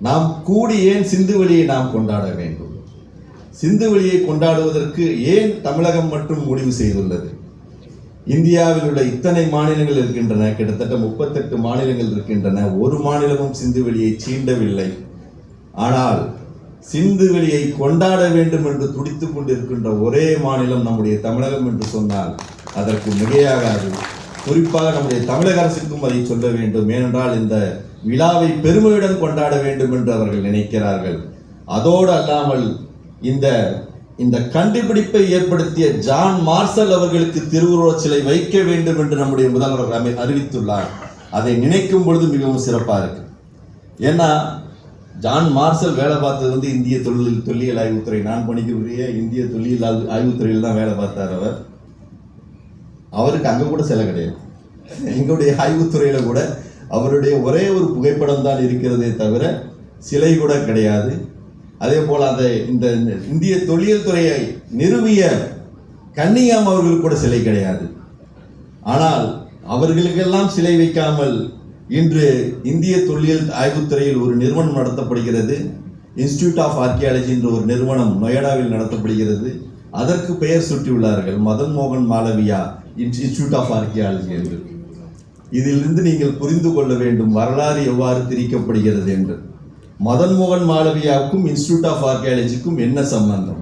நாம் கூடி ஏன் சிந்துவெளியை நாம் கொண்டாட வேண்டும்? சிந்துவெளியை கொண்டாடுவதற்கு ஏன் தமிழகம் மட்டும் முடிவு செய்துள்ளது? இந்தியாவில் உள்ள இத்தனை மாநிலங்கள் இருக்கின்றன கிட்டத்தட்ட முப்பத்தெட்டு மாநிலங்கள் இருக்கின்றன ஒரு மாநிலமும் சிந்து வழியை சீண்டவில்லை. ஆனால் சிந்து வழியை கொண்டாட வேண்டும் என்று துடித்துக் கொண்டிருக்கின்ற ஒரே மாநிலம் நம்முடைய தமிழகம் என்று சொன்னால் அதற்கு மிகையாகாது. குறிப்பாக நம்முடைய தமிழக அரசுக்கும் அதை சொல்ல வேண்டும். ஏனென்றால் இந்த விழாவை பெருமையுடன் கொண்டாட வேண்டும் என்று அவர்கள் நினைக்கிறார்கள். அதோடு அல்லாமல் இந்த இந்த கண்டுபிடிப்பை ஏற்படுத்திய ஜான் மார்சல் அவர்களுக்கு திருவுருவச் சிலை வைக்க வேண்டும் என்று நம்முடைய முதல்வர் அமை- அறிவித்துள்ளார். அதை நினைக்கும் பொழுது மிகவும் சிறப்பாக இருக்கு. ஏன்னா ஜான் மார்சல் வேலை பார்த்தது வந்து இந்திய தொழில் தொல்லியல் ஆய்வுத்துறை. நான் பணிக்கக்கூடிய இந்திய தொல்லியல் ஆய்வு- ஆய்வுத்துறையில் தான் வேலை பார்த்தார் அவர். அவருக்கு அங்கே கூட சிலை கிடையாது. எங்களுடைய ஆய்வுத்துறையில் கூட அவருடைய ஒரே ஒரு புகைப்படம் தான் இருக்கிறதே தவிர சிலை கூட கிடையாது. அதே போல் அதை இந்த இந்திய தொழில் துறையை நிறுவிய கன்னியாம் அவர்களுக்கு கூட சிலை கிடையாது. ஆனால் அவர்களுக்கெல்லாம் சிலை வைக்காமல் இன்று இந்திய தொல்லியல் ஆய்வுத்துறையில் ஒரு நிறுவனம் நடத்தப்படுகிறது. இன்ஸ்டியூட் ஆஃப் ஆர்கியாலஜி என்ற ஒரு நிறுவனம் நொயடாவில் நடத்தப்படுகிறது. அதற்கு பெயர் சுட்டியுள்ளார்கள். மதன் மோகன் மாளவியா இன்ஸ்டியூட் ஆஃப் ஆர்கியாலஜி என்று. இதிலிருந்து நீங்கள் புரிந்து கொள்ள வேண்டும் வரலாறு எவ்வாறு திரிக்கப்படுகிறது என்று. மதன் மோகன் மாளவியாவுக்கும் இன்ஸ்டியூட் ஆஃப் ஆர்கியாலஜிக்கும் என்ன சம்பந்தம்?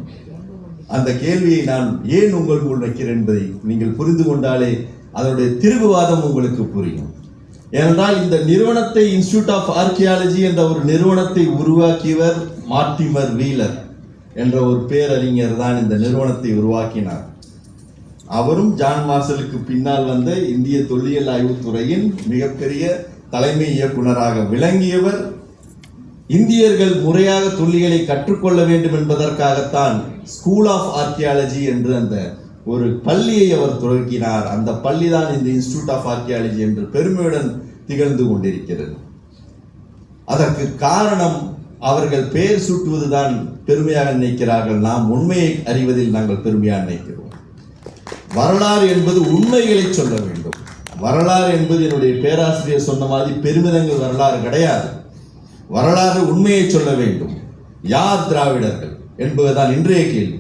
அந்த கேள்வியை நான் ஏன் உங்கள் முன் வைக்கிறேன் என்பதை நீங்கள் புரிந்து கொண்டாலே அதனுடைய திருவிவாதம் உங்களுக்கு புரியும். ஏனென்றால் இந்த நிறுவனத்தை இன்ஸ்டியூட் ஆஃப் ஆர்கியாலஜி என்ற ஒரு நிறுவனத்தை உருவாக்கியவர் மார்டிமர் வீலர் என்ற ஒரு பேரறிஞர் தான் இந்த நிறுவனத்தை உருவாக்கினார். அவரும் ஜான் மார்சலுக்கு பின்னால் வந்த இந்திய தொல்லியல் ஆய்வுத்துறையின் மிகப்பெரிய தலைமை இயக்குனராக விளங்கியவர் இந்தியர்கள் முறையாக தொல்லியலை கற்றுக்கொள்ள வேண்டும் என்பதற்காகத்தான் ஸ்கூல் ஆஃப் ஆர்கியாலஜி என்று அந்த ஒரு பள்ளியை அவர் துவக்கினார். அந்த பள்ளி தான் இந்த இன்ஸ்டியூட் ஆஃப் ஆர்கியாலஜி என்று பெருமையுடன் திகழ்ந்து கொண்டிருக்கிறது. அதற்கு காரணம் அவர்கள் பெயர் சூட்டுவதுதான் பெருமையாக நினைக்கிறார்கள். நாம் உண்மையை அறிவதில் நாங்கள் பெருமையாக நினைக்கிறோம். வரலாறு என்பது உண்மைகளை சொல்ல வேண்டும். வரலாறு என்பது என்னுடைய பேராசிரியர் சொன்ன மாதிரி பெருமிதங்கள் வரலாறு கிடையாது. வரலாறு உண்மையை சொல்ல வேண்டும். யார் திராவிடர்கள் என்பதுதான் இன்றைய கேள்வி.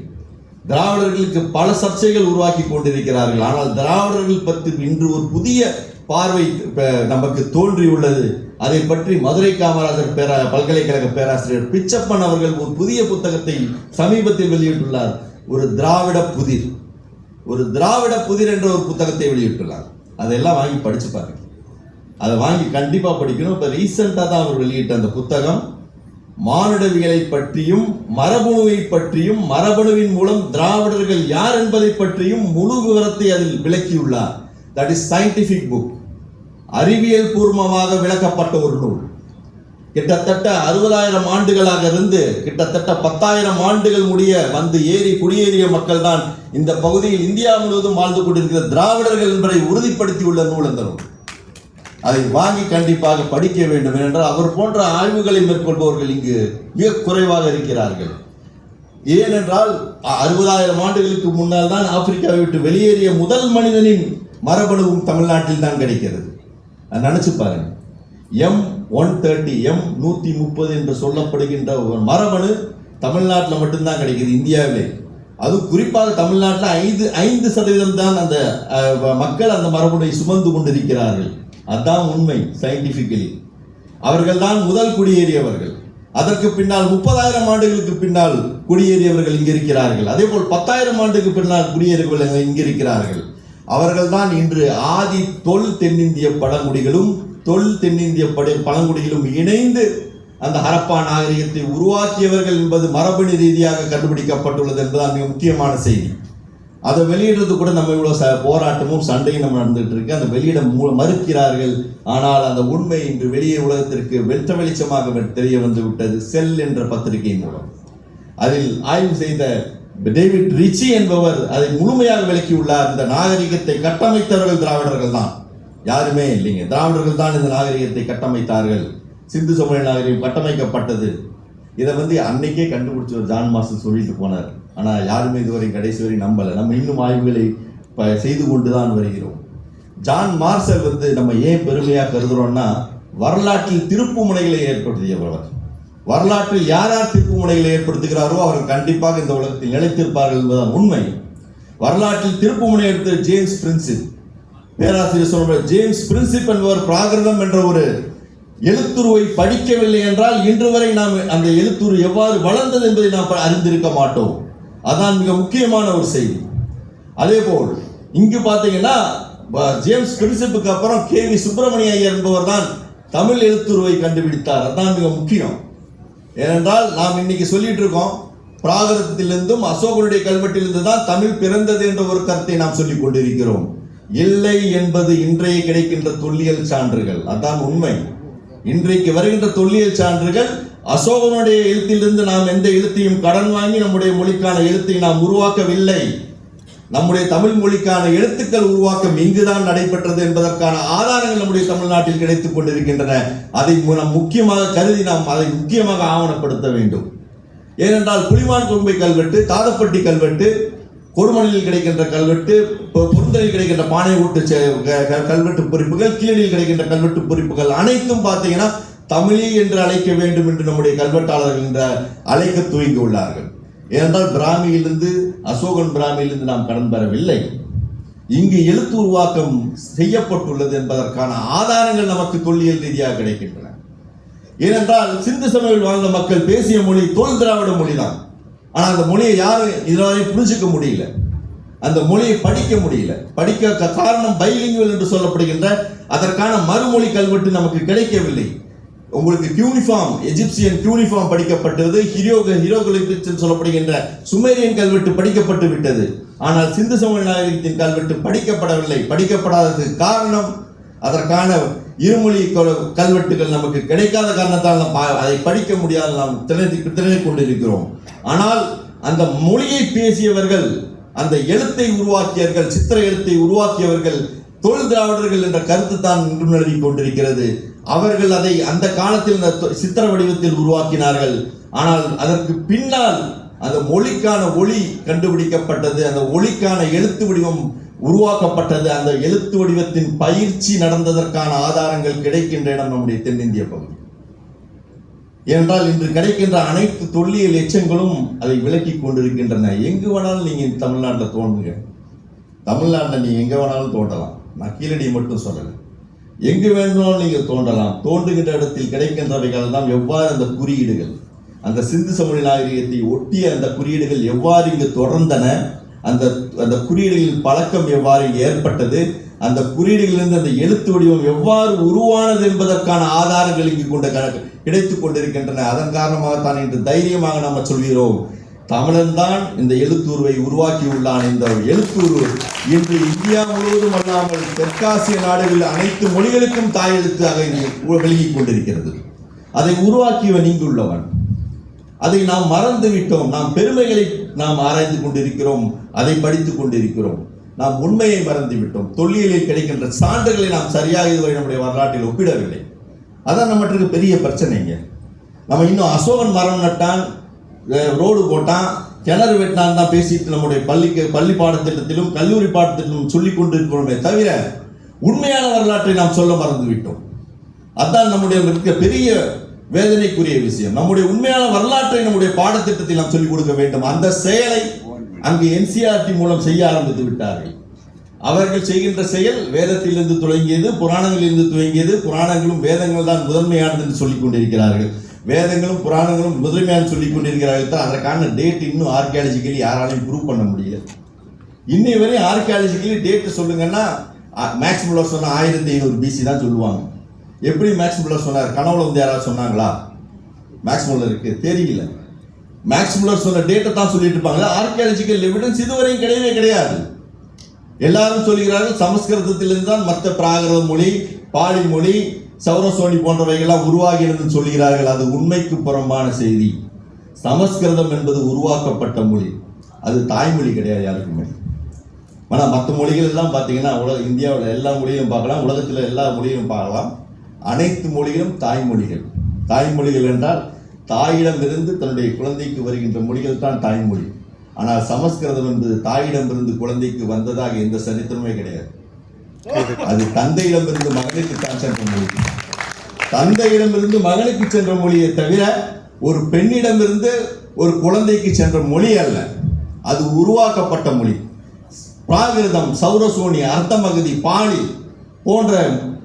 திராவிடர்களுக்கு பல சர்ச்சைகள் உருவாக்கி கொண்டிருக்கிறார்கள். ஆனால் திராவிடர்கள் பற்றி இன்று ஒரு புதிய பார்வை நமக்கு தோன்றியுள்ளது. அதை பற்றி மதுரை காமராஜர் பேரா பல்கலைக்கழக பேராசிரியர் பிச்சப்பன் அவர்கள் ஒரு புதிய புத்தகத்தை சமீபத்தில் வெளியிட்டுள்ளார். ஒரு திராவிட புதிர். ஒரு திராவிட புதிர் என்ற ஒரு புத்தகத்தை வெளியிட்டுள்ளார். அதெல்லாம் வாங்கி படித்து பாருங்க. அதை வாங்கி கண்டிப்பாக படிக்கணும். இப்போ ரீசெண்டாக தான் அவர் வெளியிட்ட அந்த புத்தகம். மானுடவியலை பற்றியும் மரபணுவை பற்றியும் மரபணுவின் மூலம் திராவிடர்கள் யார் என்பதை பற்றியும் முழு விவரத்தை அதில் விளக்கியுள்ளார். தட் இஸ் சயின்டிஃபிக் புக் அறிவியல் பூர்வமாக விளக்கப்பட்ட ஒரு நூல். கிட்டத்தட்ட அறுபதாயிரம் ஆண்டுகளாக இருந்து கிட்டத்தட்ட பத்தாயிரம் ஆண்டுகள் முடிய வந்து ஏறி குடியேறிய மக்கள் தான் இந்த பகுதியில் இந்தியா முழுவதும் வாழ்ந்து கொண்டிருக்கிற திராவிடர்கள் என்பதை உறுதிப்படுத்தியுள்ள நூல் அந்த நூல் அதை வாங்கி கண்டிப்பாக படிக்க வேண்டும் என்றால் அவர் போன்ற ஆய்வுகளை மேற்கொள்பவர்கள் இங்கு மிக குறைவாக இருக்கிறார்கள். ஏனென்றால் அறுபதாயிரம் ஆண்டுகளுக்கு முன்னால் தான் ஆப்பிரிக்காவை விட்டு வெளியேறிய முதல் மனிதனின் மரபணுவும் தமிழ்நாட்டில் தான் கிடைக்கிறது. அதை நினைச்சு பாருங்க. எம். ஒன் தேர்ட்டி எம் நூற்றி முப்பது என்று சொல்லப்படுகின்ற ஒரு மரபணு தமிழ்நாட்டில் மட்டும்தான் கிடைக்குது இந்தியாவிலே. அது குறிப்பாக தமிழ்நாட்டில் ஐந்து ஐந்து சதவீதம் தான் அந்த மக்கள் அந்த மரபணுவை சுமந்து கொண்டிருக்கிறார்கள். அதுதான் உண்மை சயின்டிஃபிக்கலி அவர்கள் தான் முதல் குடியேறியவர்கள். அதற்கு பின்னால் முப்பதாயிரம் ஆண்டுகளுக்கு பின்னால் குடியேறியவர்கள் இங்கே இருக்கிறார்கள். அதே போல் பத்தாயிரம் ஆண்டுக்கு பின்னால் குடியேறியவர்கள் இங்கே இருக்கிறார்கள். அவர்கள் தான் இன்று ஆதி தொல் தென்னிந்திய பழங்குடிகளும் தொல் தென்னிந்திய படை பழங்குடியிலும் இணைந்து அந்த ஹரப்பா நாகரிகத்தை உருவாக்கியவர்கள் என்பது மரபணு ரீதியாக கண்டுபிடிக்கப்பட்டுள்ளது என்பதுதான் மிக முக்கியமான செய்தி. அதை வெளியிடுறது கூட நம்ம இவ்வளோ ச போராட்டமும் சண்டையும் நம்ம நடந்துகிட்டு இருக்கு. அந்த வெளியிட மறுக்கிறார்கள். ஆனால் அந்த உண்மை இன்று வெளியே உலகத்திற்கு வெட்ட வெளிச்சமாக வெ- தெரிய வந்து விட்டது. செல் என்ற பத்திரிகை மூலம். அதில் ஆய்வு செய்த டேவிட் ரிச்சி என்பவர் அதை முழுமையாக விளக்கியுள்ளார். இந்த நாகரிகத்தை கட்டமைத்தவர்கள் திராவிடர்கள் தான் யாருமே இல்லைங்க. திராவிடர்கள் தான் இந்த நாகரிகத்தை கட்டமைத்தார்கள். சிந்து சமய நாகரிகம் கட்டமைக்கப்பட்டது. இதை வந்து அன்னைக்கே கண்டுபிடிச்சவர் ஜான் மாஸ்டர் சொல்லிட்டு போனார். ஆனால் யாருமே இதுவரை கடைசி வரை நம்பலை. நம்ம இன்னும் ஆய்வுகளை இப்போ செய்து கொண்டு தான் வருகிறோம். ஜான் மார்சல் வந்து நம்ம ஏன் பெருமையாக கருதுகிறோம்னா வரலாற்றில் திருப்பு முனைகளை ஏற்படுத்தியவர் வரலாற்றில் யார் யார் திருப்பு முனைகளை ஏற்படுத்துகிறாரோ அவர்கள் கண்டிப்பாக இந்த உலகத்தில் நிலைத்திருப்பார்கள் என்பதுதான் உண்மை. வரலாற்றில் திருப்பு முனை எடுத்த ஜேம்ஸ் பிரின்சிப் பேராசிரியர் சொல்ற ஜேம்ஸ் பிரின்சிப் என்பவர் பிராகிருதம் என்ற ஒரு எழுத்துருவை படிக்கவில்லை என்றால் இன்று வரை நாம் அந்த எழுத்துரு எவ்வாறு வளர்ந்தது என்பதை நாம் அறிந்திருக்க மாட்டோம். அதான் மிக முக்கியமான ஒரு செய்தி. அதே போல் இங்கு பார்த்தீங்கன்னா ஜேம்ஸ் பிரின்சிப்புக்கு அப்புறம் கே வி சுப்பிரமணிய ஐயர் என்பவர் தான் தமிழ் எழுத்துருவை கண்டுபிடித்தார். அதான் மிக முக்கியம். ஏனென்றால் நாம் இன்னைக்கு சொல்லிட்டு இருக்கோம் பிராகிருதத்திலிருந்தும் அசோகனுடைய கல்வெட்டிலிருந்து தான் தமிழ் பிறந்தது என்ற ஒரு கருத்தை நாம் சொல்லிக் கொண்டிருக்கிறோம். இல்லை என்பது இன்றைய கிடைக்கின்ற தொல்லியல் சான்றுகள். அதான் உண்மை. இன்றைக்கு வருகின்ற தொல்லியல் சான்றுகள் அசோகனுடைய எழுத்திலிருந்து நாம் எந்த எழுத்தையும் கடன் வாங்கி நம்முடைய மொழிக்கான எழுத்தை நாம் உருவாக்கவில்லை. நம்முடைய தமிழ் மொழிக்கான எழுத்துக்கள் உருவாக்கம் இங்குதான் நடைபெற்றது என்பதற்கான ஆதாரங்கள் நம்முடைய தமிழ்நாட்டில் கிடைத்துக் கொண்டிருக்கின்றன. அதை நாம் முக்கியமாக கருதி நாம் அதை முக்கியமாக ஆவணப்படுத்த வேண்டும். ஏனென்றால் புலிமான் கொம்பை கல்வெட்டு தாதப்பட்டி கல்வெட்டு கொடுமணியில் கிடைக்கின்ற கல்வெட்டு பொருந்தலில் கிடைக்கின்ற பானை ஊட்டு க- க- கல்வெட்டு பொறிப்புகள் கீழில் கிடைக்கின்ற கல்வெட்டு பொறிப்புகள் அனைத்தும் பார்த்தீங்கன்னா தமிழி என்று அழைக்க வேண்டும் என்று நம்முடைய கல்வெட்டாளர்கள் என்ற அழைக்க துவங்கி உள்ளார்கள். ஏனென்றால் பிராமியிலிருந்து அசோகன் பிராமியிலிருந்து நாம் கடன் பெறவில்லை. இங்கு எழுத்து உருவாக்கம் செய்யப்பட்டுள்ளது என்பதற்கான ஆதாரங்கள் நமக்கு தொல்லியல் ரீதியாக கிடைக்கின்றன. ஏனென்றால் சிந்து சமவெளியில் வாழ்ந்த மக்கள் பேசிய மொழி தோல் திராவிட மொழிதான். ஆனால் அந்த மொழியை யாரும் இதுவரை புரிஞ்சிக்க முடியல. அந்த மொழியை படிக்க முடியல. படிக்க காரணம் பைலிங்குவல் என்று சொல்லப்படுகின்ற அதற்கான மறுமொழி கல்வெட்டு நமக்கு கிடைக்கவில்லை. உங்களுக்கு கியூனிஃபார்ம் எஜிப்சியன் கியூனிஃபார்ம் படிக்கப்பட்டது ஹிரோக ஹீரோகுலிபிக்ஸ் என்று சொல்லப்படுகின்ற சுமேரியன் கல்வெட்டு படிக்கப்பட்டு விட்டது. ஆனால் சிந்து சமவெளி நாகரிகத்தின் கல்வெட்டு படிக்கப்படவில்லை. படிக்கப்படாததுக்கு காரணம் அதற்கான இருமொழி கல்வெட்டுகள் நமக்கு கிடைக்காத காரணத்தால் நாம் அதை படிக்க முடியாத நாம் திணறி திணறிக் கொண்டிருக்கிறோம் ஆனால் அந்த மொழியை பேசியவர்கள் அந்த எழுத்தை உருவாக்கியவர்கள் சித்திர எழுத்தை உருவாக்கியவர்கள் தொழில் திராவிடர்கள் என்ற கருத்து தான் இன்றும் நிலவி கொண்டிருக்கிறது. அவர்கள் அதை அந்த காலத்தில் அந்த சித்திர வடிவத்தில் உருவாக்கினார்கள். ஆனால் அதற்கு பின்னால் அந்த மொழிக்கான ஒளி கண்டுபிடிக்கப்பட்டது அந்த ஒளிக்கான எழுத்து வடிவம் உருவாக்கப்பட்டது அந்த எழுத்து வடிவத்தின் பயிற்சி நடந்ததற்கான ஆதாரங்கள் கிடைக்கின்ற இடம் நம்முடைய தென்னிந்திய பகுதி. ஏனென்றால் இன்று கிடைக்கின்ற அனைத்து தொல்லியல் எச்சங்களும் அதை விளக்கி கொண்டிருக்கின்றன. எங்கு வேணாலும் நீங்கள் தமிழ்நாட்டில் தோன்றுங்க. தமிழ்நாட்டில் நீங்கள் எங்கே வேணாலும் தோண்டலாம் நான் கீழடி மட்டும் சொல்லலை. எங்கு வேண்டுமானாலும் நீங்கள் தோண்டலாம் தோண்டுகின்ற இடத்தில் கிடைக்கின்றவைகள் தான் எவ்வாறு அந்த குறியீடுகள். அந்த சிந்து சமூக நாகரிகத்தை ஒட்டிய அந்த குறியீடுகள் எவ்வாறு இங்கு தொடர்ந்தன அந்த அந்த குறியீடுகளின் பழக்கம் எவ்வாறு ஏற்பட்டது? அந்த குறியீடுகளிலிருந்து அந்த எழுத்து வடிவம் எவ்வாறு உருவானது என்பதற்கான ஆதாரங்கள் இங்கு கொண்ட க- கிடைத்துக் கொண்டிருக்கின்றன. அதன் காரணமாகத்தான் இன்று தைரியமாக நாம் சொல்கிறோம். தமிழன் தான் இந்த எழுத்துருவை உருவாக்கியுள்ளான் இந்த எழுத்துரு இன்று இந்தியா முழுவதும் அல்லாமல் தெற்காசிய நாடுகளில் அனைத்து மொழிகளுக்கும் தாய் எழுத்தாக இங்கு கொண்டிருக்கிறது. அதை உருவாக்கியவன் இங்குள்ளவன். அதை நாம் மறந்து விட்டோம் நாம் பெருமைகளை நாம் ஆராய்ந்து கொண்டிருக்கிறோம் அதை படித்துக் கொண்டிருக்கிறோம். நாம் உண்மையை மறந்து விட்டோம். தொல்லியலில் கிடைக்கின்ற சான்றுகளை நாம் சரியாக இதுவரை நம்முடைய வரலாற்றில் ஒப்பிடவில்லை. அதான் நம்மட்டுக்கு பெரிய பிரச்சனைங்க நம்ம இன்னும் அசோகன் மரம் நட்டான் ரோடு போட்டான் கிணறு வெட்டினான் தான் பேசிட்டு நம்முடைய பள்ளிக்கு பள்ளி பாடத்திட்டத்திலும் கல்லூரி பாடத்திட்டத்திலும் சொல்லிக் கொண்டிருக்கிறோமே தவிர உண்மையான வரலாற்றை நாம் சொல்ல மறந்து விட்டோம். அதான் நம்முடைய இருக்க பெரிய வேதனைக்குரிய விஷயம். நம்முடைய உண்மையான வரலாற்றை நம்முடைய பாடத்திட்டத்தில் நாம் சொல்லிக் கொடுக்க வேண்டும். அந்த செயலை அங்கு என்சிஆர்டி மூலம் செய்ய ஆரம்பித்து விட்டார்கள். அவர்கள் செய்கின்ற செயல் வேதத்திலிருந்து தொடங்கியது புராணங்களிலிருந்து துவங்கியது. புராணங்களும் வேதங்கள் தான் முதன்மையானது என்று சொல்லிக் கொண்டிருக்கிறார்கள். வேதங்களும் புராணங்களும் முதன்மையான சொல்லிக் கொண்டிருக்கிறார்கள் தான். அதற்கான டேட் இன்னும் ஆர்கியாலஜிக்கலி யாராலையும் ப்ரூவ் பண்ண முடியல. இன்னை வரை ஆர்கியாலஜிக்கலி டேட் சொல்லுங்கன்னா மேக்ஸ் சொன்ன ஆயிரத்தி ஐநூறு பிசி தான் சொல்லுவாங்க. எப்படி மேக்ஸ் முல்லர் சொன்னார்? கனவுல வந்து யாராவது சொன்னாங்களா? மேக்ஸ் முல்லருக்கு தெரியல. மேக்ஸ் முல்லர் சொன்ன டேட்டை தான் சொல்லிட்டு இருப்பாங்க. ஆர்கியாலஜிக்கல் எவிடன்ஸ் இதுவரையும் கிடையவே கிடையாது. எல்லாரும் சொல்கிறார்கள் சமஸ்கிருதத்திலிருந்து தான் மற்ற பிராகிருத மொழி பாலி மொழி சௌரசோனி போன்றவைகள்லாம் உருவாகினதுன்னு சொல்கிறார்கள் அது உண்மைக்கு புறம்பான செய்தி. சமஸ்கிருதம் என்பது உருவாக்கப்பட்ட மொழி. அது தாய்மொழி கிடையாது யாருக்குமே ஆனால் மற்ற மொழிகள் எல்லாம் பார்த்தீங்கன்னா உலக இந்தியாவில் எல்லா மொழியும் பார்க்கலாம் உலகத்தில் எல்லா மொழியும் பார்க்கலாம். அனைத்து மொழிகளும் தாய்மொழிகள். தாய்மொழிகள் என்றால் தாயிடமிருந்து தன்னுடைய குழந்தைக்கு வருகின்ற மொழிகள் தான் தாய்மொழி. ஆனால் சமஸ்கிருதம் என்பது தாயிடமிருந்து குழந்தைக்கு வந்ததாக எந்த சரித்திரமே கிடையாது. அது தந்தையிடமிருந்து மகனுக்கு தான் சென்ற மொழி. தந்தையிடமிருந்து மகனுக்கு சென்ற மொழியை தவிர ஒரு பெண்ணிடமிருந்து ஒரு குழந்தைக்கு சென்ற மொழி அல்ல. அது உருவாக்கப்பட்ட மொழி. பிராகிருதம் சௌரசோனி அர்த்தமகதி பாலி போன்ற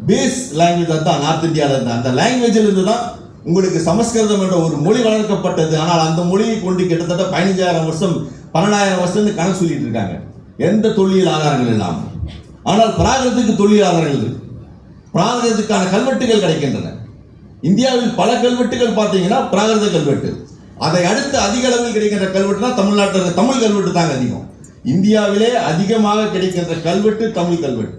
பேஸ் லாங்குவேஜ் தான் நார்த் இந்தியாவில் இருந்த. அந்த லாங்குவேஜிலிருந்து தான் உங்களுக்கு சமஸ்கிருதம் என்ற ஒரு மொழி வளர்க்கப்பட்டது. ஆனால் அந்த மொழியை கொண்டு கிட்டத்தட்ட பதினஞ்சாயிரம் வருஷம் பன்னெண்டாயிரம் வருஷம்னு கணக்கு சொல்லிட்டு இருக்காங்க. எந்த தொல்லியல் ஆதாரங்கள் இல்லாமல். ஆனால் பிராகிருதத்துக்கு தொல்லியல் ஆதாரங்கள் இருக்கு. பிராகிருதத்துக்கான கல்வெட்டுகள் கிடைக்கின்றன. இந்தியாவில் பல கல்வெட்டுகள் பார்த்தீங்கன்னா பிராகிருத கல்வெட்டு. அதை அடுத்து அதிக அளவில் கிடைக்கின்ற கல்வெட்டுனா தமிழ்நாட்டில் தமிழ் கல்வெட்டு தாங்க அதிகம். இந்தியாவிலே அதிகமாக கிடைக்கின்ற கல்வெட்டு தமிழ் கல்வெட்டு.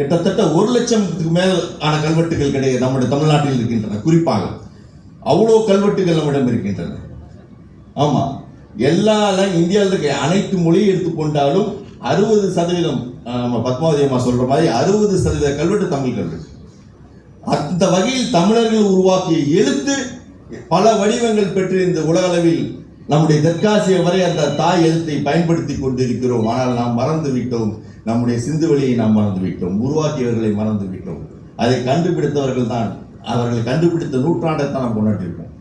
கிட்டத்தட்ட ஒரு லட்சத்துக்கு மேல் ஆன கல்வெட்டுகள் கிடையாது. நம்முடைய தமிழ்நாட்டில் இருக்கின்றன. குறிப்பாக அவ்வளோ கல்வெட்டுகள் நம்மிடம் இருக்கின்றன. ஆமாம் எல்லா இந்தியாவில் இருக்க அனைத்து மொழியை எடுத்துக்கொண்டாலும் அறுபது சதவீதம் நம்ம பத்மாவதி அம்மா சொல்ற மாதிரி அறுபது சதவீத கல்வெட்டு தமிழ் கல்வெட்டு. அந்த வகையில் தமிழர்கள் உருவாக்கிய எழுத்து பல வடிவங்கள் பெற்று இந்த உலகளவில் நம்முடைய தெற்காசிய வரை அந்த தாய் எழுத்தை பயன்படுத்தி கொண்டிருக்கிறோம். ஆனால் நாம் மறந்து விட்டோம் நம்முடைய சிந்து வழியை நாம் மறந்து விட்டோம் உருவாக்கியவர்களை மறந்து விட்டோம் அதை கண்டுபிடித்தவர்கள் தான் அவர்களை கண்டுபிடித்த நூற்றாண்டை தான் நாம் கொண்டாட்டிருக்கோம்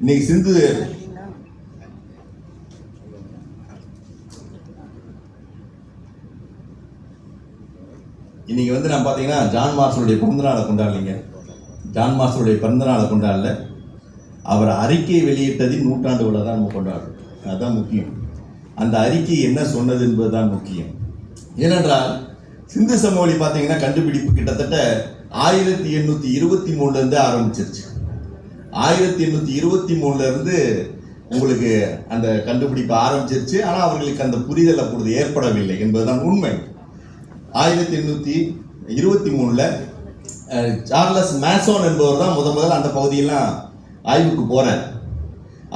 இன்னைக்கு சிந்து இன்னைக்கு வந்து நான் பார்த்தீங்கன்னா ஜான் மார்ஷலுடைய பிறந்தநாளை கொண்டாடலைங்க. ஜான் மார்ஷலுடைய பிறந்தநாளை கொண்டாடல. அவர் அறிக்கை வெளியிட்டதின் நூற்றாண்டு விழா தான் நம்ம கொண்டாடுறோம். அதுதான் முக்கியம். அந்த அறிக்கை என்ன சொன்னது என்பதுதான் முக்கியம். ஏனென்றால் சிந்து சமவெளி பார்த்தீங்கன்னா கண்டுபிடிப்பு கிட்டத்தட்ட ஆயிரத்தி எண்ணூற்றி இருபத்தி மூணுலேருந்து ஆரம்பிச்சிருச்சு. ஆயிரத்தி எண்ணூற்றி இருபத்தி மூணுலேருந்து உங்களுக்கு அந்த கண்டுபிடிப்பு ஆரம்பிச்சிருச்சு. ஆனால் அவர்களுக்கு அந்த புரிதல் அப்பொழுது ஏற்படவில்லை என்பதுதான் உண்மை. ஆயிரத்தி எண்ணூற்றி இருபத்தி மூணில் சார்லஸ் மேசோன் என்பவர் தான் முத முதல்ல அந்த பகுதியெல்லாம் ஆய்வுக்கு போறார்.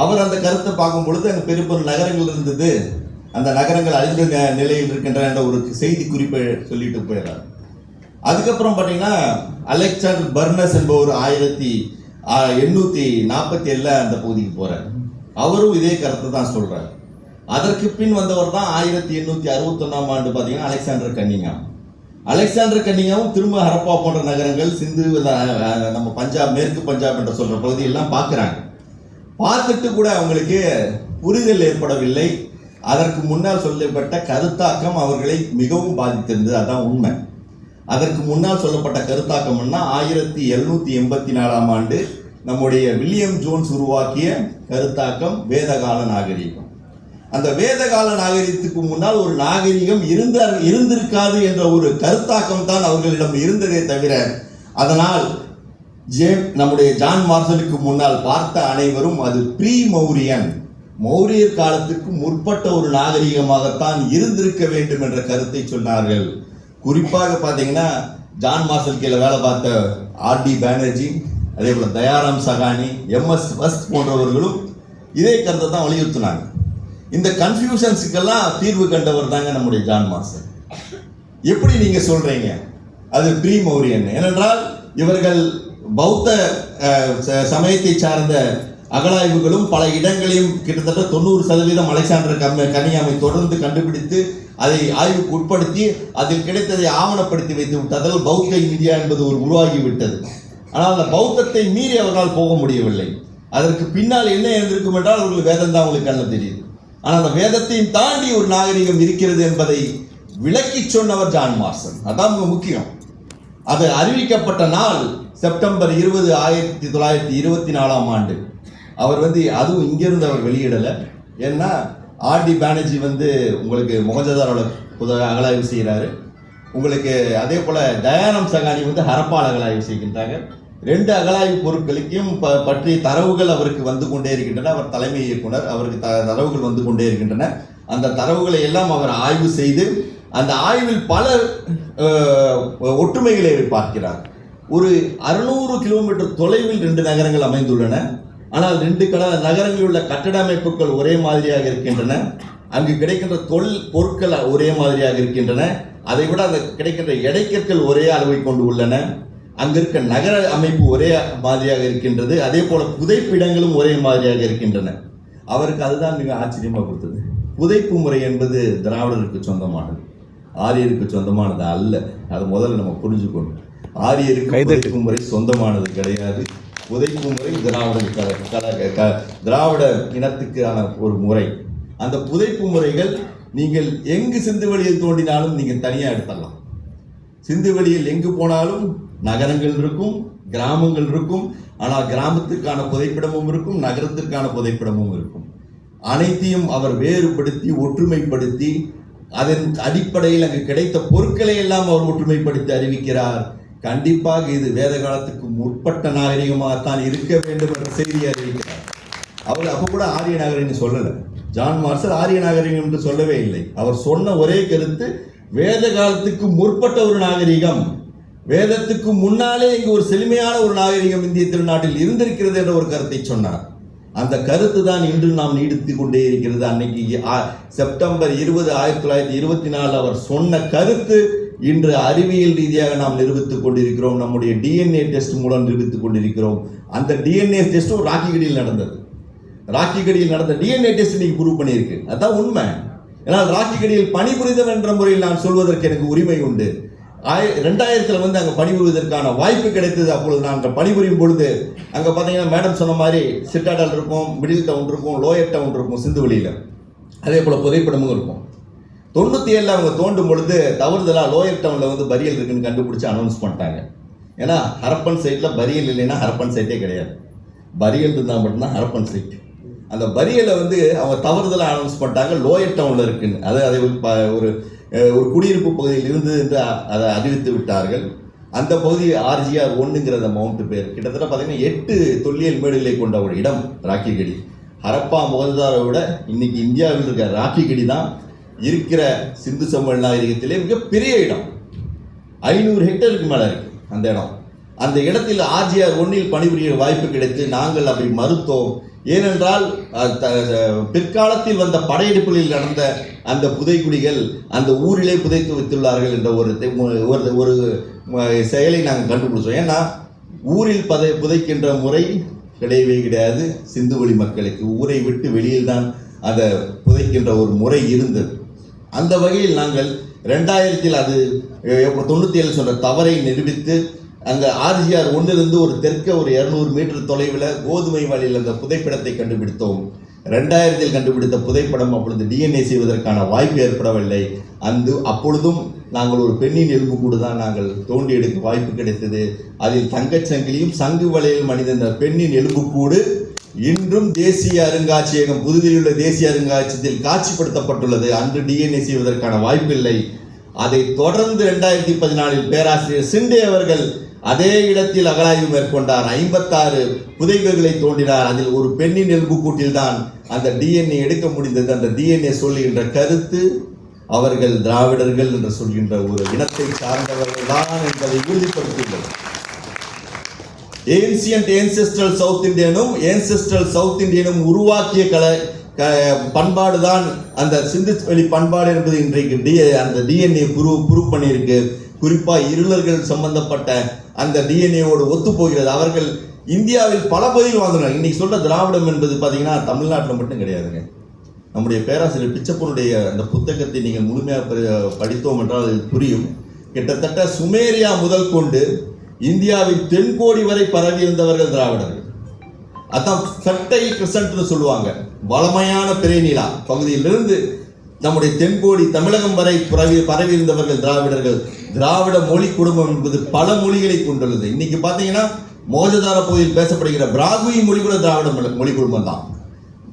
அவர் அந்த கருத்தை பார்க்கும் பொழுது அங்கே பெரிய பெரிய நகரங்கள் இருந்தது. அந்த நகரங்கள் அழிந்த நிலையில் இருக்கின்றன என்ற ஒரு செய்தி குறிப்பை சொல்லிட்டு போயிடுறார். அதுக்கப்புறம் பார்த்தீங்கன்னா அலெக்சாண்டர் பர்னஸ் என்பவர் ஆயிரத்தி எண்ணூற்றி எண்ணூத்தி நாற்பத்தி ஏழுல அந்த பகுதிக்கு போறார். அவரும் இதே கருத்தை தான் சொல்கிறார் அதற்கு பின் வந்தவர் தான் ஆயிரத்தி எண்ணூத்தி அறுபத்தொன்னாம் ஆண்டு பார்த்தீங்கன்னா அலெக்சாண்டர் கன்னிங்காம் அலெக்சாண்டர் கன்னிங்காமும் திரும்ப ஹரப்பா போன்ற நகரங்கள் சிந்து நம்ம பஞ்சாப் மேற்கு பஞ்சாப் என்று சொல்ற பகுதியெல்லாம் பார்க்குறாங்க. பார்த்துட்டு கூட அவங்களுக்கு புரிதல் ஏற்படவில்லை. அதற்கு முன்னால் சொல்லப்பட்ட கருத்தாக்கம் அவர்களை மிகவும் பாதித்திருந்தது. அதான் உண்மை. அதற்கு முன்னால் சொல்லப்பட்ட கருத்தாக்கம்னா ஆயிரத்தி எழுநூத்தி எண்பத்தி நாலாம் ஆண்டு நம்முடைய வில்லியம் ஜோன்ஸ் உருவாக்கிய கருத்தாக்கம் வேதகால நாகரிகம். அந்த வேதகால நாகரீகத்துக்கு முன்னால் ஒரு நாகரிகம் இருந்த இருந்திருக்காது என்ற ஒரு கருத்தாக்கம் தான் அவர்களிடம் இருந்ததே தவிர அதனால் ஜே நம்முடைய ஜான் மார்சலுக்கு முன்னால் பார்த்த அனைவரும் அது ப்ரீ மௌரியன் மௌரியர் காலத்திற்கு முற்பட்ட ஒரு நாகரிகமாகத்தான் இருந்திருக்க வேண்டும் என்ற கருத்தை சொன்னார்கள். குறிப்பாக பார்த்தீங்கன்னா ஜான் மார்ஷல் கீழே வேலை பார்த்த ஆர்டி பானர்ஜி அதே போல தயாராம் சகானி எம்எஸ் வஸ்த் போன்றவர்களும் இதே கருத்தை தான் வலியுறுத்தினாங்க. இந்த கன்ஃபியூஷன்ஸுக்கெல்லாம் தீர்வு கண்டவர் தாங்க நம்முடைய ஜான் மார்சல் எப்படி நீங்க சொல்றீங்க? அது ப்ரீ மௌரியன் ஏனென்றால் இவர்கள் பௌத்த ச- சமயத்தை சார்ந்த அகலாய்வுகளும் பல இடங்களையும் கிட்டத்தட்ட தொண்ணூறு சதவீதம் அலெக்சாண்டர் கம்ம கனியாமை தொடர்ந்து கண்டுபிடித்து அதை ஆய்வுக்கு உட்படுத்தி அதில் கிடைத்ததை ஆவணப்படுத்தி வைத்து விட்டதால் பௌத்த இந்தியா என்பது ஒரு உருவாகிவிட்டது. ஆனால் அந்த பௌத்தத்தை மீறி அவர்களால் போக முடியவில்லை. அதற்கு பின்னால் என்ன இருந்திருக்கும் என்றால் அவர்கள் வேதம் தான் அவங்களுக்கு கண்ண தெரியுது ஆனால் அந்த வேதத்தையும் தாண்டி ஒரு நாகரிகம் இருக்கிறது என்பதை விளக்கி சொன்னவர் ஜான் மார்சன். அதான் மிக முக்கியம். அது அறிவிக்கப்பட்ட நாள் செப்டம்பர் இருபது ஆயிரத்தி தொள்ளாயிரத்தி இருபத்தி நாலாம் ஆண்டு. அவர் வந்து அதுவும் இங்கிருந்து அவர் வெளியிடலை. ஏன்னா ஆர்டி பானர்ஜி வந்து உங்களுக்கு மொகஞ்சதாரோட புத அகலாய்வு செய்கிறாரு உங்களுக்கு அதே போல் தயானம் சகானி வந்து ஹரப்பால் அகலாய்வு செய்கின்றாங்க. ரெண்டு அகலாய்வு பொருட்களுக்கும் ப பற்றிய தரவுகள் அவருக்கு வந்து கொண்டே இருக்கின்றன. அவர் தலைமை இயக்குனர் அவருக்கு த தரவுகள் வந்து கொண்டே இருக்கின்றன. அந்த தரவுகளை எல்லாம் அவர் ஆய்வு செய்து அந்த ஆய்வில் பல ஒற்றுமைகளை பார்க்கிறார். ஒரு அறுநூறு கிலோமீட்டர் தொலைவில் ரெண்டு நகரங்கள் அமைந்துள்ளன. ஆனால் ரெண்டு கட நகரங்களில் உள்ள கட்டட அமைப்புகள் ஒரே மாதிரியாக இருக்கின்றன. அங்கு கிடைக்கின்ற தொழில் பொருட்கள் ஒரே மாதிரியாக இருக்கின்றன. அதை விட அந்த கிடைக்கின்ற எடைக்கற்கள் ஒரே அளவை கொண்டு உள்ளன. அங்க இருக்க நகர அமைப்பு ஒரே மாதிரியாக இருக்கின்றது. அதே போல புதைப்பிடங்களும் ஒரே மாதிரியாக இருக்கின்றன. அவருக்கு அதுதான் மிக ஆச்சரியமா கொடுத்தது. புதைப்பு முறை என்பது திராவிடருக்கு சொந்தமானது. ஆரியருக்கு சொந்தமானது அல்ல. அதை முதல்ல நம்ம புரிஞ்சுக்கணும். ஆரியருக்கு. புதைப்பு முறை சொந்தமானது கிடையாது. புதைப்பு முறை திராவிட க- திராவிட இனத்துக்கான ஒரு முறை. அந்த புதைப்பு முறைகள் நீங்கள் எங்கு சிந்து வழியில் தோண்டினாலும் நீங்கள் தனியாக எடுத்துடலாம். சிந்து வெளியில் எங்கு போனாலும் நகரங்கள் இருக்கும் கிராமங்கள் இருக்கும் ஆனால் கிராமத்திற்கான புதைப்பிடமும் இருக்கும் நகரத்திற்கான புதைப்பிடமும் இருக்கும். அனைத்தையும் அவர் வேறுபடுத்தி ஒற்றுமைப்படுத்தி அதன் அடிப்படையில் அங்கு கிடைத்த பொருட்களை எல்லாம் அவர் ஒற்றுமைப்படுத்தி அறிவிக்கிறார். கண்டிப்பாக இது வேத காலத்துக்கு முற்பட்ட நாகரிகமாகத்தான் இருக்க வேண்டும் என்ற செய்தியை அறிவிக்கிறார். அவர் அப்போ கூட ஆரிய நாகரிகம் சொல்லலை. ஜான் மார்சல் ஆரிய நாகரிகம் என்று சொல்லவே இல்லை. அவர் சொன்ன ஒரே கருத்து வேத காலத்துக்கு முற்பட்ட ஒரு நாகரிகம் வேதத்துக்கு முன்னாலே இங்கு ஒரு செழுமையான ஒரு நாகரிகம் இந்திய திருநாட்டில் இருந்திருக்கிறது என்ற ஒரு கருத்தை சொன்னார். அந்த கருத்து தான் இன்று நாம் நீடித்து கொண்டே இருக்கிறது. அன்னைக்கு செப்டம்பர் இருபது ஆயிரத்தி தொள்ளாயிரத்தி இருபத்தி நாலு அவர் சொன்ன கருத்து இன்று அறிவியல் ரீதியாக நாம் நிரூபித்துக் கொண்டிருக்கிறோம் நம்முடைய டிஎன்ஏ டெஸ்ட் மூலம் நிரூபித்துக் கொண்டிருக்கிறோம். அந்த டிஎன்ஏ டெஸ்ட்டும் ராக்கிகடியில் நடந்தது. ராக்கிகடியில் நடந்த டிஎன்ஏ டெஸ்ட் இன்னைக்கு ப்ரூவ் பண்ணியிருக்கு. அதுதான் உண்மை. ஏன்னால் ராக்கிகடியில் பணிபுரிதல் என்ற முறையில் நான் சொல்வதற்கு எனக்கு உரிமை உண்டு. ஆய ரெண்டாயிரத்தில் வந்து அங்கே பணிபுரிவதற்கான வாய்ப்பு கிடைத்தது. அப்பொழுது நான் அங்கே பணிபுரியும் பொழுது அங்கே பார்த்தீங்கன்னா மேடம் சொன்ன மாதிரி சிட்டாடல் இருக்கும் மிடில் டவுன் இருக்கும் லோயர் டவுன் இருக்கும் சிந்து வெளியில். அதே போல் புதைப்படமும் இருக்கும். தொண்ணூற்றி ஏழில் அவங்க தோண்டும் பொழுது தவறுதலாக லோயர் டவுனில் வந்து பரியல் இருக்குன்னு கண்டுபிடிச்சி அனௌன்ஸ் பண்ணிட்டாங்க. ஏன்னா ஹரப்பன் சைட்டில் பரியல் இல்லைன்னா ஹரப்பன் சைட்டே கிடையாது. பரியல் இருந்தால் மட்டும்தான் ஹரப்பன் சைட் அந்த பரியலை வந்து அவங்க தவறுதலாக அனௌன்ஸ் பண்ணிட்டாங்க லோயர் டவுனில் இருக்குன்னு. அது அதை ஒரு ப- ஒரு ஒரு குடியிருப்பு பகுதியில் இருந்து என்று அதை அறிவித்து விட்டார்கள். அந்த பகுதி ஆர்ஜிஆர் ஒன்றுங்கிற அந்த மவுண்ட் பேர். கிட்டத்தட்ட பார்த்தீங்கன்னா எட்டு தொல்லியல் மேடுகளை கொண்ட ஒரு இடம் ராக்கிகடி. ஹரப்பா முகல்தாரை விட இன்னைக்கு இந்தியாவில் இருக்க ராக்கிகடி தான் இருக்கிற சிந்து சமவெளி நாகரிகத்திலே மிகப்பெரிய இடம். ஐநூறு ஹெக்டருக்கு மேலே இருக்கு அந்த இடம். அந்த இடத்தில் ஆர்ஜிஆர் ஒன்றில் பணிபுரிய வாய்ப்பு கிடைத்து நாங்கள் அப்படி மறுத்தோம். ஏனென்றால் த- பிற்காலத்தில் வந்த படையெடுப்புகளில் நடந்த அந்த புதைக்குடிகள் அந்த ஊரிலே புதைத்து வைத்துள்ளார்கள் என்ற ஒரு தெ- ஒரு ஒரு செயலை நாங்கள் கண்டுபிடிச்சோம். ஏன்னா ஊரில் பதை புதைக்கின்ற முறை கிடையவே கிடையாது. சிந்துவெளி மக்களுக்கு ஊரை விட்டு வெளியில் தான் அதை புதைக்கின்ற ஒரு முறை இருந்தது. அந்த வகையில் நாங்கள் ரெண்டாயிரத்தில் அது தொண்ணூற்றி ஏழு சொன்ன தவறை நிரூபித்து அங்கே ஆர்ஜிஆர் ஒன்றிலிருந்து ஒரு தெற்க ஒரு இரநூறு மீட்டர் தொலைவில் கோதுமை வழியில் அந்த புதைப்படத்தை கண்டுபிடித்தோம். ரெண்டாயிரத்தில் கண்டுபிடித்த புதைப்படம் அப்பொழுது டிஎன்ஏ செய்வதற்கான வாய்ப்பு ஏற்படவில்லை. அந்த அப்பொழுதும் நாங்கள் ஒரு பெண்ணின் எலும்புக்கூடு தான் நாங்கள் தோண்டி எடுக்க வாய்ப்பு கிடைத்தது. அதில் தங்கச்சங்கிலியும் சங்கு வளையல் மனித இந்த பெண்ணின் எலும்புக்கூடு இன்றும் தேசிய அருங்காட்சியகம் புதுதில்லியில் உள்ள தேசிய அருங்காட்சியகத்தில் காட்சிப்படுத்தப்பட்டுள்ளது. அன்று டிஎன்ஏ செய்வதற்கான வாய்ப்பில்லை. அதை தொடர்ந்து ரெண்டாயிரத்தி பதினாலில் பேராசிரியர் சிண்டே அவர்கள் அதே இடத்தில் அகழாய்வு மேற்கொண்டார். ஐம்பத்தாறு புதைவுகளை தோண்டினார். அதில் ஒரு பெண்ணின் எலும்புக்கூட்டில் தான் அந்த டிஎன்ஏ எடுக்க முடிந்தது. அந்த டிஎன்ஏ சொல்லுகின்ற கருத்து அவர்கள் திராவிடர்கள் என்று சொல்கின்ற ஒரு இனத்தை சார்ந்தவர்கள் தான் என்பதை உறுதிப்படுத்தியுள்ளது. ஏன்சியன்ட் ஏன்செஸ்ட்ரல் சவுத் இந்தியனும் ஏன்செஸ்ட்ரல் சவுத் இந்தியனும் உருவாக்கிய கலை க பண்பாடு தான் அந்த சிந்து வெளி பண்பாடு என்பது இன்றைக்கு டி அந்த டிஎன்ஏ ப்ரூவ் ப்ரூவ் பண்ணியிருக்கு. குறிப்பாக இருளர்கள் சம்பந்தப்பட்ட அந்த டிஎன்ஏவோடு ஒத்து போகிறது அவர்கள் இந்தியாவில் பல பகுதியில் வாழ்ந்துள்ளனர் இன்னைக்கு சொல்கிற திராவிடம் என்பது பார்த்தீங்கன்னா தமிழ்நாட்டில் மட்டும் கிடையாதுங்க. நம்முடைய பேராசிரியர் பிச்சப்பனுடைய அந்த புத்தகத்தை நீங்கள் முழுமையாக படித்தோம் என்றால் அது புரியும். கிட்டத்தட்ட சுமேரியா முதல் கொண்டு இந்தியாவின் தென்கோடி வரை பரவி இருந்தவர்கள் திராவிடர்கள். அதான் சட்டை கிரசன்ட்னு சொல்லுவாங்க. வளமையான பிறைநிலா பகுதியிலிருந்து நம்முடைய தென்கோடி தமிழகம் வரை பரவி பரவி இருந்தவர்கள் திராவிடர்கள். திராவிட மொழி குடும்பம் என்பது பல மொழிகளை கொண்டுள்ளது. இன்னைக்கு பார்த்தீங்கன்னா மோஜதார பகுதியில் பேசப்படுகிற பிராகுயி மொழி கூட திராவிட மொழி- குடும்பம் தான்.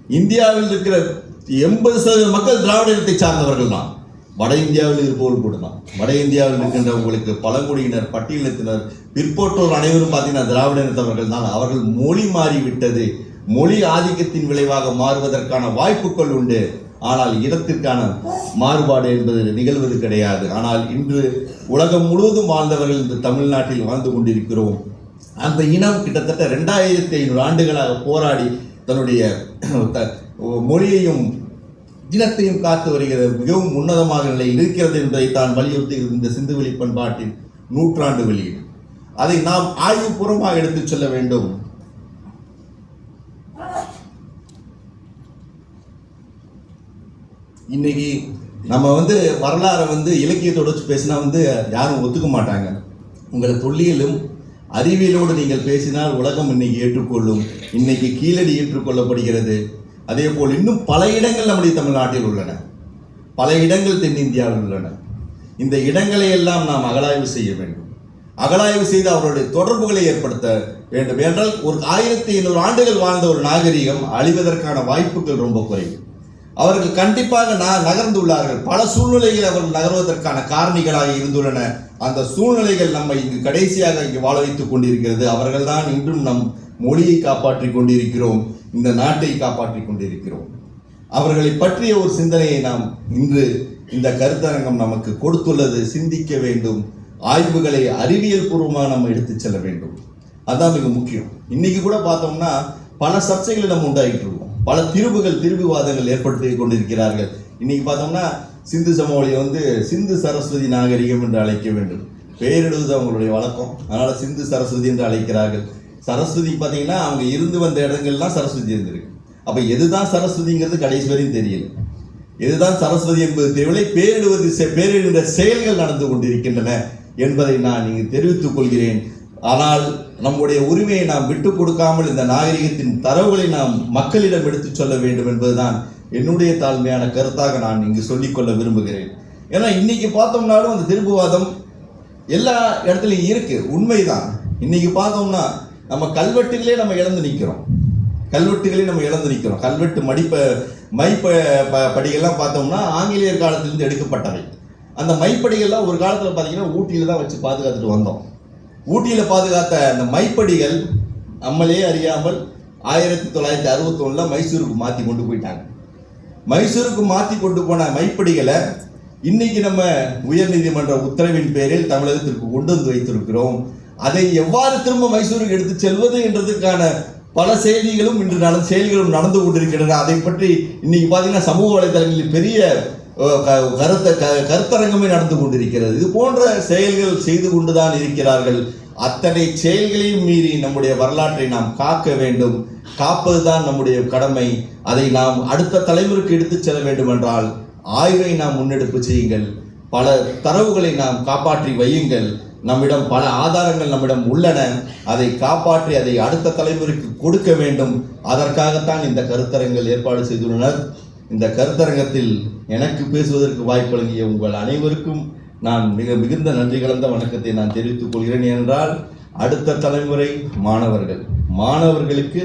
இந்தியாவில் இருக்கிற எண்பது சதவீத மக்கள் திராவிட இனத்தை சார்ந்தவர்கள் தான். வட இந்தியாவில் இருப்பவர்கள் கூட தான். வட இந்தியாவில் இருக்கின்ற உங்களுக்கு பழங்குடியினர் பட்டியலத்தினர் பிற்போட்டோர் அனைவரும் பார்த்தீங்கன்னா திராவிட இனத்தவர்கள் தான். அவர்கள் மொழி மாறிவிட்டது. மொழி ஆதிக்கத்தின் விளைவாக மாறுவதற்கான வாய்ப்புகள் உண்டு. ஆனால் இடத்திற்கான மாறுபாடு என்பது நிகழ்வது கிடையாது. ஆனால் இன்று உலகம் முழுவதும் வாழ்ந்தவர்கள் இந்த தமிழ்நாட்டில் வாழ்ந்து கொண்டிருக்கிறோம். அந்த இனம் கிட்டத்தட்ட ரெண்டாயிரத்தி ஐநூறு ஆண்டுகளாக போராடி தன்னுடைய த- மொழியையும் இனத்தையும் காத்து வருகிறது. மிகவும் உன்னதமாக நிலை இருக்கிறது என்பதை தான் வலியுறுத்துகிறது இந்த சிந்துவெளி பண்பாட்டின் நூற்றாண்டு வெளியீடு. அதை நாம் ஆய்வுபூர்வமாக எடுத்துச் செல்ல வேண்டும். இன்னைக்கு நம்ம வந்து வரலாறை வந்து இலக்கியத்தோடு வச்சு பேசினா வந்து யாரும் ஒத்துக்க மாட்டாங்க. உங்களை தொல்லியலும் அறிவியலோடு நீங்கள் பேசினால் உலகம் இன்னைக்கு ஏற்றுக்கொள்ளும். இன்னைக்கு கீழடி ஏற்றுக்கொள்ளப்படுகிறது. அதே போல் இன்னும் பல இடங்கள் நம்முடைய தமிழ்நாட்டில் உள்ளன. பல இடங்கள் தென்னிந்தியாவில் உள்ளன. இந்த இடங்களை எல்லாம் நாம் அகலாய்வு செய்ய வேண்டும். அகலாய்வு செய்து அவர்களுடைய தொடர்புகளை ஏற்படுத்த வேண்டும். என்றால் ஒரு ஆயிரத்தி ஐநூறு ஆண்டுகள் வாழ்ந்த ஒரு நாகரிகம் அழிவதற்கான வாய்ப்புகள் ரொம்ப குறைவு. அவர்கள் கண்டிப்பாக நான் நகர்ந்துள்ளார்கள். பல சூழ்நிலைகள் அவர்கள் நகர்வதற்கான காரணிகளாக இருந்துள்ளன. அந்த சூழ்நிலைகள் நம்மை இங்கு கடைசியாக இங்கு வாழ வைத்துக் கொண்டிருக்கிறது. அவர்கள் தான் இன்றும் நம் மொழியை காப்பாற்றிக் கொண்டிருக்கிறோம். இந்த நாட்டை காப்பாற்றிக் கொண்டிருக்கிறோம். அவர்களை பற்றிய ஒரு சிந்தனையை நாம் இன்று இந்த கருத்தரங்கம் நமக்கு கொடுத்துள்ளது. சிந்திக்க வேண்டும். ஆய்வுகளை அறிவியல் பூர்வமாக நம்ம எடுத்து செல்ல வேண்டும். அதுதான் மிக முக்கியம். இன்னைக்கு கூட பார்த்தோம்னா பல சர்ச்சைகளை நம்ம உண்டாகிட்டு இருக்கோம். பல திருவுகள் திருவிவாதங்கள் ஏற்படுத்தி கொண்டிருக்கிறார்கள். இன்னைக்கு பார்த்தோம்னா சிந்து சமவெளியை வந்து சிந்து சரஸ்வதி நாகரிகம் என்று அழைக்க வேண்டும். பெயரிடுவது அவங்களுடைய வழக்கம். அதனால சிந்து சரஸ்வதி என்று அழைக்கிறார்கள். சரஸ்வதி பார்த்தீங்கன்னா அவங்க இருந்து வந்த இடங்கள்லாம் சரஸ்வதி இருந்திருக்கு. அப்போ எதுதான் சரஸ்வதிங்கிறது கடைசி வரையும் தெரியல. எதுதான் சரஸ்வதி என்பது தெரியவில்லை பேரிடுவது செ- பேரிடுகின்ற செயல்கள் நடந்து கொண்டிருக்கின்றன. என்பதை நான் இங்கு தெரிவித்துக் கொள்கிறேன். ஆனால் நம்முடைய உரிமையை நாம் விட்டு கொடுக்காமல் இந்த நாகரிகத்தின் தரவுகளை நாம் மக்களிடம் எடுத்துச் சொல்ல வேண்டும் என்பதுதான் என்னுடைய தாழ்மையான கருத்தாக நான் இங்கு சொல்லிக்கொள்ள விரும்புகிறேன். ஏன்னா இன்னைக்கு பார்த்தோம்னாலும் அந்த திருப்புவாதம் எல்லா இடத்துலையும் இருக்கு. உண்மைதான். இன்னைக்கு பார்த்தோம்னா நம்ம கல்வெட்டுகளே நம்ம இழந்து நிற்கிறோம் கல்வெட்டுகளே நம்ம இழந்து நிற்கிறோம் கல்வெட்டு மடிப்ப மைப்ப ப- படிகள்லாம் பார்த்தோம்னா ஆங்கிலேயர் காலத்திலிருந்து எடுக்கப்பட்டவை. அந்த மைப்படிகள்லாம் ஒரு காலத்தில் பார்த்தீங்கன்னா ஊட்டியில் தான் வச்சு பாதுகாத்துட்டு வந்தோம். ஊட்டியில் பாதுகாத்த அந்த மைப்படிகள் நம்மளே அறியாமல் ஆயிரத்தி தொள்ளாயிரத்தி அறுபத்தொன்னில் மைசூருக்கு மாற்றி கொண்டு போயிட்டாங்க. மைசூருக்கு மாற்றி கொண்டு போன மைப்படிகளை இன்னைக்கு நம்ம உயர்நீதிமன்ற உத்தரவின் பேரில் தமிழகத்திற்கு கொண்டு வந்து வைத்திருக்கிறோம். அதை எவ்வாறு திரும்ப மைசூருக்கு எடுத்து செல்வது என்றதுக்கான பல செய்திகளும் இன்று நடந்த செயல்களும் நடந்து கொண்டிருக்கின்றன. அதை பற்றி இன்னைக்கு பார்த்தீங்கன்னா சமூக வலைதளங்களில் பெரிய கருத்த க- கருத்தரங்கமே நடந்து கொண்டிருக்கிறது. இது போன்ற செயல்கள் செய்து கொண்டுதான் இருக்கிறார்கள். அத்தனை செயல்களையும் மீறி நம்முடைய வரலாற்றை நாம் காக்க வேண்டும். காப்பதுதான் நம்முடைய கடமை. அதை நாம் அடுத்த தலைமுறைக்கு எடுத்துச் செல்ல வேண்டும் என்றால் ஆய்வை நாம் முன்னெடுப்பு செய்யுங்கள். பல தரவுகளை நாம் காப்பாற்றி வையுங்கள். நம்மிடம் பல ஆதாரங்கள் நம்மிடம் உள்ளன. அதை காப்பாற்றி அதை அடுத்த தலைமுறைக்கு கொடுக்க வேண்டும். அதற்காகத்தான் இந்த கருத்தரங்கள் ஏற்பாடு செய்துள்ளனர். இந்த கருத்தரங்கத்தில் எனக்கு பேசுவதற்கு வாய்ப்பு வழங்கிய உங்கள் அனைவருக்கும் நான் மிக மிகுந்த நன்றி கலந்த வணக்கத்தை நான் தெரிவித்துக் கொள்கிறேன் என்றால் அடுத்த தலைமுறை மாணவர்கள் மாணவர்களுக்கு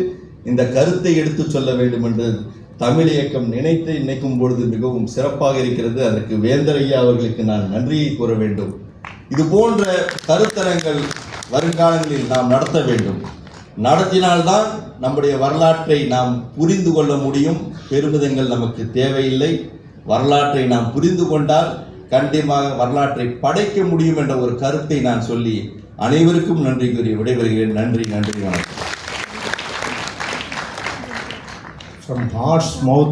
இந்த கருத்தை எடுத்துச் சொல்ல வேண்டும் என்று தமிழ் இயக்கம் நினைத்து நினைக்கும் பொழுது மிகவும் சிறப்பாக இருக்கிறது. அதற்கு வேந்தரையா அவர்களுக்கு நான் நன்றியை கூற வேண்டும். இது போன்ற கருத்தரங்கள் வருங்காலங்களில் நாம் நடத்த வேண்டும். நடத்தினால்தான் நம்முடைய வரலாற்றை நாம் புரிந்து கொள்ள முடியும். பெருமிதங்கள் நமக்கு தேவையில்லை. வரலாற்றை நாம் புரிந்து கொண்டால் கண்டிப்பாக வரலாற்றை படைக்க முடியும் என்ற ஒரு கருத்தை நான் சொல்லி அனைவருக்கும் நன்றி கூறி விடைபெறுகிறேன். நன்றி நன்றி வணக்கம். From horse mouth